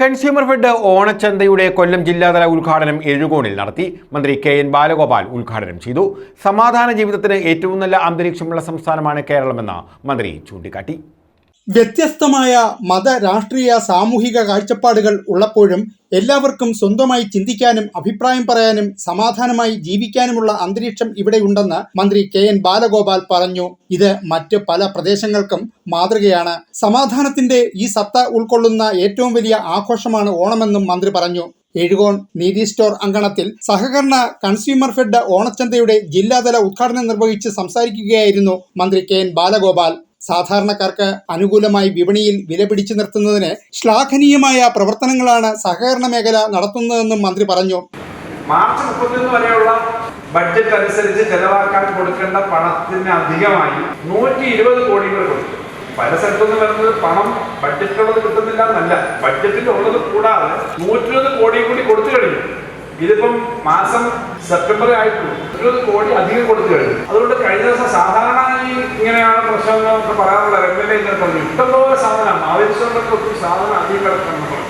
Consumer fed ഓണച്ചന്തയുടെ കൊല്ലം ജില്ലാതല ഉദ്ഘാടനം എഴുകോണിൽ നടത്തി മന്ത്രി കെ എൻ ബാലഗോപാൽ ഉദ്ഘാടനം ചെയ്തു. സമാധാന ജീവിതത്തിന് ഏറ്റവും നല്ല അന്തരീക്ഷമുള്ള സംസ്ഥാനമാണ് കേരളമെന്ന് മന്ത്രി ചൂണ്ടിക്കാട്ടി. വ്യത്യസ്തമായ മത രാഷ്ട്രീയ സാമൂഹിക കാഴ്ചപ്പാടുകൾ ഉള്ളപ്പോഴും എല്ലാവർക്കും സ്വന്തമായി ചിന്തിക്കാനും അഭിപ്രായം പറയാനും സമാധാനമായി ജീവിക്കാനുമുള്ള അന്തരീക്ഷം ഇവിടെയുണ്ടെന്ന് മന്ത്രി കെ എൻ ബാലഗോപാൽ പറഞ്ഞു. ഇത് മറ്റ് പല പ്രദേശങ്ങൾക്കും മാതൃകയാണ്. സമാധാനത്തിന്റെ ഈ സത്ത ഉൾക്കൊള്ളുന്ന ഏറ്റവും വലിയ ആഘോഷമാണ് ഓണമെന്നും മന്ത്രി പറഞ്ഞു. എഴുകോൺ നീതി സ്റ്റോർ അങ്കണത്തിൽ സഹകരണ കൺസ്യൂമർ ഫെഡ് ഓണച്ചന്തയുടെ ജില്ലാതല ഉദ്ഘാടനം നിർവഹിച്ച് സംസാരിക്കുകയായിരുന്നു മന്ത്രി കെ എൻ ബാലഗോപാൽ. സാധാരണക്കാർക്ക് അനുകൂലമായി വിപണിയിൽ വില പിടിച്ചു നിർത്തുന്നതിന് ശ്ലാഘനീയമായ പ്രവർത്തനങ്ങളാണ് സഹകരണ മേഖല നടത്തുന്നതെന്നും മന്ത്രി പറഞ്ഞു. മാർച്ച് മുപ്പത്തിയൊന്ന് വരെയുള്ള ബഡ്ജറ്റ് അനുസരിച്ച് ചെലവാക്കാൻ കൊടുക്കേണ്ട പണത്തിന് അധികമായി നൂറ്റി ഇരുപത് കോടി കൂടെ കൊടുത്തു. പല സ്ഥലത്തുനിന്ന് വരുന്നത് പണം ബഡ്ജറ്റിലുള്ളത് കിട്ടുന്നില്ല എന്നല്ല. ബഡ്ജറ്റിൽ ഉള്ളത് കൂടാതെ നൂറ്റി ഇരുപത് കോടി കൂടി കൊടുത്തു കഴിഞ്ഞു. ഇതിപ്പം മാസം സെപ്റ്റംബർ ആയിട്ടുള്ളൂ. ഇരുപത് കോടി അധികം കൊടുത്തു കഴിഞ്ഞു. അതുകൊണ്ട് കഴിഞ്ഞ ദിവസം സാധാരണ ഇങ്ങനെയാണ് പ്രശ്നം പറയാനുള്ള എം എൽ എ ഇങ്ങനെ പറഞ്ഞു. ഇഷ്ടംപോലെ സാധനം ആവശ്യമുള്ളൊക്കെ ഒത്തിരി സാധനം അധികം കിടക്കണം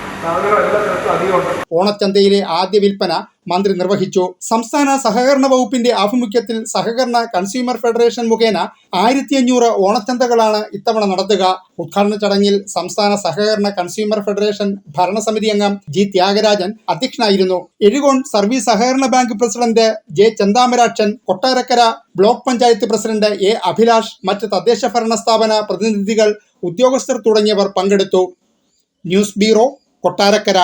ഓണച്ചന്തയിലെ ആദ്യ വിൽപ്പന മന്ത്രി നിർവഹിച്ചു. സംസ്ഥാന സഹകരണ വകുപ്പിന്റെ ആഭിമുഖ്യത്തിൽ സഹകരണ കൺസ്യൂമർ ഫെഡറേഷൻ മുഖേന ആയിരത്തി അഞ്ഞൂറ് ഓണച്ചന്തകളാണ് ഇത്തവണ നടത്തുക. ഉദ്ഘാടന ചടങ്ങിൽ സംസ്ഥാന സഹകരണ കൺസ്യൂമർ ഫെഡറേഷൻ ഭരണസമിതി അംഗം ജി ത്യാഗരാജൻ അധ്യക്ഷനായിരുന്നു. എഴുകോൺ സർവീസ് സഹകരണ bank president J Chenthamarakshan Kottarakkara block panchayat president A Abhilash മറ്റ് തദ്ദേശ ഭരണ സ്ഥാപന പ്രതിനിധികൾ ഉദ്യോഗസ്ഥർ തുടങ്ങിയവർ പങ്കെടുത്തു. News bureau Kottarakkara